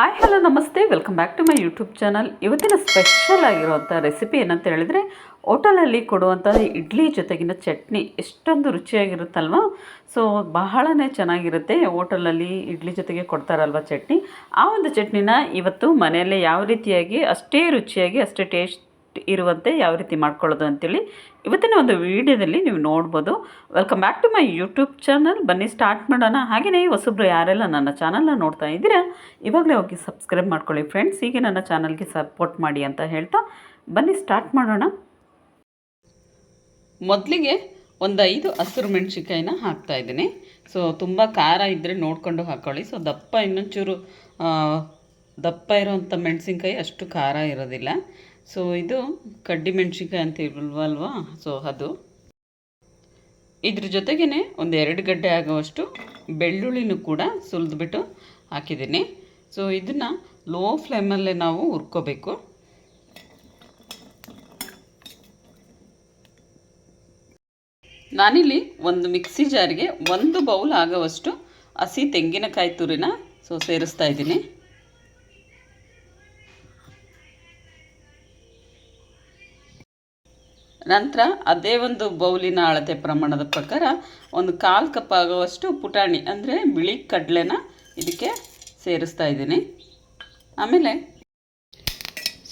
ಆಯ್ hello ನಮಸ್ತೆ. Welcome back to my YouTube channel ಇವತ್ತಿನ special ಆಗಿರುವಂಥ ರೆಸಿಪಿ ಏನಂತ ಹೇಳಿದರೆ, ಹೋಟೆಲಲ್ಲಿ ಕೊಡುವಂಥ ಇಡ್ಲಿ ಜೊತೆಗಿನ ಚಟ್ನಿ ಎಷ್ಟೊಂದು ರುಚಿಯಾಗಿರುತ್ತಲ್ವ? ಸೊ ಬಹಳನೇ ಚೆನ್ನಾಗಿರುತ್ತೆ ಹೋಟೆಲಲ್ಲಿ ಇಡ್ಲಿ ಜೊತೆಗೆ ಕೊಡ್ತಾರಲ್ವ ಚಟ್ನಿ. ಆ ಒಂದು ಚಟ್ನಿನ ಇವತ್ತು ಮನೆಯಲ್ಲೇ ಯಾವ ರೀತಿಯಾಗಿ, ಅಷ್ಟೇ ರುಚಿಯಾಗಿ, ಅಷ್ಟೇ ಟೇಸ್ಟ್ ಇರುವಂತೆ ಯಾವ ರೀತಿ ಮಾಡ್ಕೊಳ್ಳೋದು ಅಂತೇಳಿ ಇವತ್ತಿನ ಒಂದು ವಿಡಿಯೋದಲ್ಲಿ ನೀವು ನೋಡ್ಬೋದು. Welcome back to my YouTube channel ಬನ್ನಿ ಸ್ಟಾರ್ಟ್ ಮಾಡೋಣ. ಹಾಗೆಯೇ ಹೊಸಬ್ರು ಯಾರೆಲ್ಲ ನನ್ನ ಚಾನಲ್ನ ನೋಡ್ತಾ ಇದ್ದೀರಾ, ಇವಾಗಲೇ ಹೋಗಿ ಸಬ್ಸ್ಕ್ರೈಬ್ ಮಾಡ್ಕೊಳ್ಳಿ ಫ್ರೆಂಡ್ಸ್ ಹೀಗೆ ನನ್ನ ಚಾನಲ್ಗೆ ಸಪೋರ್ಟ್ ಮಾಡಿ ಅಂತ ಹೇಳ್ತಾ ಬನ್ನಿ ಸ್ಟಾರ್ಟ್ ಮಾಡೋಣ. ಮೊದಲಿಗೆ ಒಂದು ಐದು ಹಸಿರು ಮೆಣಸಿನ್ಕಾಯಿನ ಹಾಕ್ತಾ ಇದ್ದೀನಿ. ಸೊ ತುಂಬ ಖಾರ ಇದ್ದರೆ ನೋಡಿಕೊಂಡು ಹಾಕ್ಕೊಳ್ಳಿ ಸೊ ದಪ್ಪ ಇನ್ನೊಂಚೂರು ದಪ್ಪ ಇರೋವಂಥ ಮೆಣಸಿನ್ಕಾಯಿ ಅಷ್ಟು ಖಾರ ಇರೋದಿಲ್ಲ. ಸೊ ಇದು ಕಡ್ಡಿ ಮೆಣಸಿನ್ಕಾಯಿ ಅಂತ ಇಲ್ವಲ್ವಾ ಸೊ ಅದು. ಇದ್ರ ಜೊತೆಗೇ ಒಂದು ಎರಡು ಗಡ್ಡೆ ಆಗುವಷ್ಟು ಬೆಳ್ಳುಳ್ಳಿನೂ ಕೂಡ ಸುಲಿದ್ಬಿಟ್ಟು ಹಾಕಿದ್ದೀನಿ. ಸೊ ಇದನ್ನು ಲೋ ಫ್ಲೇಮಲ್ಲೇ ನಾವು ಹುರ್ಕೋಬೇಕು. ನಾನಿಲ್ಲಿ ಒಂದು ಮಿಕ್ಸಿ ಜಾರಿಗೆ ಒಂದು ಬೌಲ್ ಆಗೋವಷ್ಟು ಹಸಿ ತೆಂಗಿನಕಾಯಿ ತುರಿನ ಸೊ ಸೇರಿಸ್ತಾ ಇದ್ದೀನಿ. ನಂತರ ಅದೇ ಒಂದು ಬೌಲಿನ ಅಳತೆ ಪ್ರಮಾಣದ ಪ್ರಕಾರ ಒಂದು ಕಾಲು ಕಪ್ ಆಗುವಷ್ಟು ಪುಟಾಣಿ, ಅಂದರೆ ಬಿಳಿ ಕಡಲೆನ ಇದಕ್ಕೆ ಸೇರಿಸ್ತಾ ಇದ್ದೀನಿ. ಆಮೇಲೆ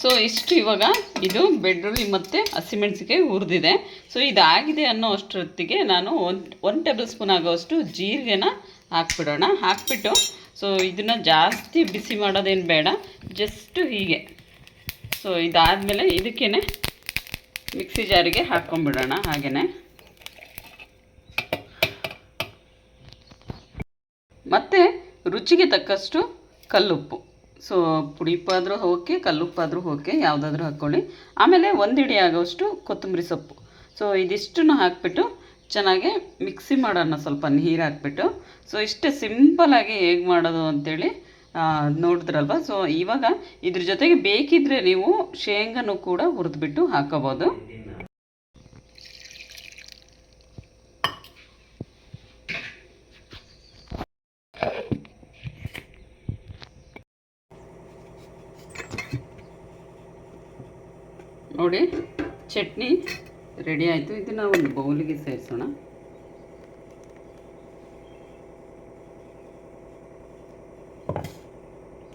ಸೊ ಇಷ್ಟು ಇವಾಗ ಇದು ಬೆಳ್ಳುಳ್ಳಿ ಮತ್ತು ಹಸಿಮೆಣಸಿಗೆ ಹುರಿದಿದೆ. ಸೊ ಇದಾಗಿದೆ ಅನ್ನೋ ಅಷ್ಟೊತ್ತಿಗೆ ನಾನು ಒಂದು ಒನ್ ಟೇಬಲ್ ಸ್ಪೂನ್ ಆಗೋವಷ್ಟು ಜೀರಿಗೆನ ಹಾಕ್ಬಿಡೋಣ. ಹಾಕ್ಬಿಟ್ಟು ಸೊ ಇದನ್ನು ಜಾಸ್ತಿ ಬಿಸಿ ಮಾಡೋದೇನು ಬೇಡ, ಜಸ್ಟು ಹೀಗೆ. ಸೊ ಇದಾದಮೇಲೆ ಇದಕ್ಕೇ ಮಿಕ್ಸಿ ಜಾರಿಗೆ ಹಾಕ್ಕೊಂಬಿಡೋಣ ಹಾಗೆಯೇ ಮತ್ತು ರುಚಿಗೆ ತಕ್ಕಷ್ಟು ಕಲ್ಲುಪ್ಪು. ಸೊ ಪುಡಿಪ್ಪಾದರೂ ಓಕೆ ಕಲ್ಲುಪ್ಪಾದರೂ ಓಕೆ ಯಾವುದಾದ್ರೂ ಹಾಕ್ಕೊಳ್ಳಿ. ಆಮೇಲೆ ಒಂದು ಹಿಡಿ ಆಗೋಷ್ಟು ಕೊತ್ತಂಬರಿ ಸೊಪ್ಪು. ಸೊ ಇದಿಷ್ಟನ್ನು ಹಾಕ್ಬಿಟ್ಟು ಚೆನ್ನಾಗಿ ಮಿಕ್ಸಿ ಮಾಡೋಣ ಸ್ವಲ್ಪ ನೀರು ಹಾಕ್ಬಿಟ್ಟು. ಸೊ ಇಷ್ಟೇ ಸಿಂಪಲ್ಲಾಗಿ ಹೇಗೆ ಮಾಡೋದು ಅಂತೇಳಿ ಆ, ನೋಡಿದ್ರಲ್ವ? ಸೊ ಇವಾಗ ಇದ್ರ ಜೊತೆಗೆ ಬೇಕಿದ್ರೆ ನೀವು ಶೇಂಗಾನು ಕೂಡ ಹುರಿದ್ಬಿಟ್ಟು ಹಾಕೋಬೋದು ನೋಡಿ, ಚಟ್ನಿ ರೆಡಿ ಆಯಿತು. ಇದನ್ನು ಒಂದು ಬೌಲಿಗೆ ಸೇರಿಸೋಣ.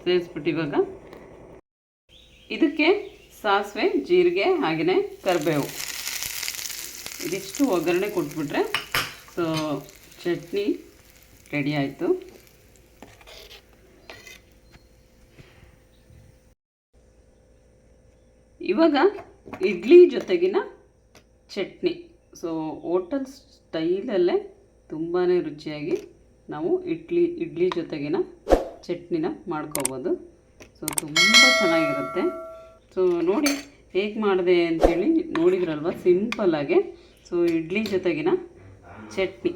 ಸೇರಿಸ್ಬಿಟ್ಟು ಇವಾಗ ಇದಕ್ಕೆ ಸಾಸಿವೆ, ಜೀರಿಗೆ ಹಾಗೆಯೇ ಕರಿಬೇವು. ಇದಿಷ್ಟು ಒಗ್ಗರಣೆ ಕೊಟ್ಬಿಟ್ರೆ ಸೊ, ಚಟ್ನಿ ರೆಡಿ ಆಯಿತು. ಇವಾಗ ಇಡ್ಲಿ ಜೊತೆಗಿನ ಚಟ್ನಿ. ಸೊ, ಹೋಟೆಲ್ ಸ್ಟೈಲಲ್ಲೇ ತುಂಬಾ ರುಚಿಯಾಗಿ ನಾವು ಇಡ್ಲಿ ಇಡ್ಲಿ ಜೊತೆಗಿನ ಚಟ್ನಿನ ಮಾಡ್ಕೋಬೋದು. ಸೊ ತುಂಬ ಚೆನ್ನಾಗಿರುತ್ತೆ. ಸೊ ನೋಡಿ ಹೇಗೆ ಮಾಡಿದೆ ಅಂಥೇಳಿ ನೋಡಿದ್ರಲ್ವ? ಸಿಂಪಲ್ಲಾಗೆ ಸೊ ಇಡ್ಲಿ ಜೊತೆಗಿನ ಚಟ್ನಿ.